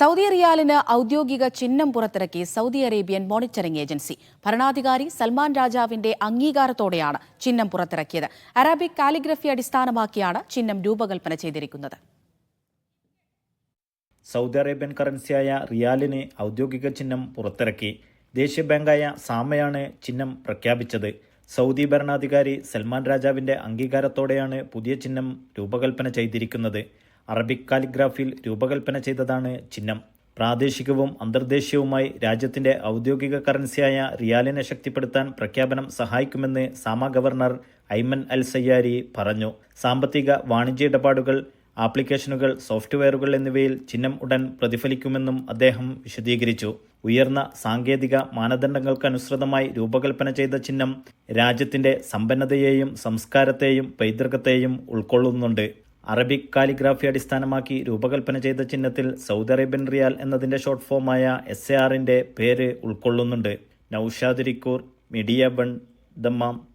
Saudi റിയാലിന് ഔദ്യോഗിക ചിഹ്നം പുറത്തിറക്കി സൗദി അറേബ്യൻ മോണിറ്ററിംഗ് ഏജൻസി. ഭരണാധികാരി സൽമാൻ രാജാവിന്റെ അംഗീകാരത്തോടെയാണ് ചിഹ്നം പുറത്തിറക്കിയത്. അറാബിക് കാലിഗ്രഫി അടിസ്ഥാനമാക്കിയാണ് ചിഹ്നം രൂപകൽപ്പന ചെയ്തിരിക്കുന്നത്. സൗദി അറേബ്യൻ കറൻസിയായ റിയാലിന് ഔദ്യോഗിക ചിഹ്നം പുറത്തിറക്കി. ദേശീയ ബാങ്കായ സാമയാണ് ചിഹ്നം പ്രഖ്യാപിച്ചത്. സൗദി ഭരണാധികാരി സൽമാൻ രാജാവിന്റെ അംഗീകാരത്തോടെയാണ് പുതിയ ചിഹ്നം രൂപകൽപ്പന ചെയ്തിരിക്കുന്നത്. അറബിക് കാലിഗ്രാഫിയിൽ രൂപകൽപ്പന ചെയ്തതാണ് ചിഹ്നം. പ്രാദേശികവും അന്തർദേശീയവുമായി രാജ്യത്തിന്റെ ഔദ്യോഗിക കറൻസിയായ റിയാലിനെ ശക്തിപ്പെടുത്താൻ പ്രഖ്യാപനം സഹായിക്കുമെന്ന് സാമ ഗവർണർ ഐമൻ അൽ സയ്യാരി പറഞ്ഞു. സാമ്പത്തിക വാണിജ്യ ഇടപാടുകൾ ആപ്ലിക്കേഷനുകൾ സോഫ്റ്റ്വെയറുകൾ എന്നിവയിൽ ചിഹ്നം ഉടൻ പ്രതിഫലിക്കുമെന്നും അദ്ദേഹം വിശദീകരിച്ചു. ഉയർന്ന സാങ്കേതിക മാനദണ്ഡങ്ങൾക്കനുസൃതമായി രൂപകൽപ്പന ചെയ്ത ചിഹ്നം രാജ്യത്തിന്റെ സമ്പന്നതയെയും സംസ്കാരത്തെയും പൈതൃകത്തെയും ഉൾക്കൊള്ളുന്നുണ്ട്. അറബിക് കാലിഗ്രാഫി അടിസ്ഥാനമാക്കി രൂപകൽപ്പന ചെയ്ത ചിഹ്നത്തിൽ സൗദി അറേബ്യൻ റിയാൽ എന്നതിന്റെ ഷോർട്ട് ഫോമായ എസ് എ ആറിന്റെ പേര് ഉൾക്കൊള്ളുന്നുണ്ട്. Naushad media bun Dammam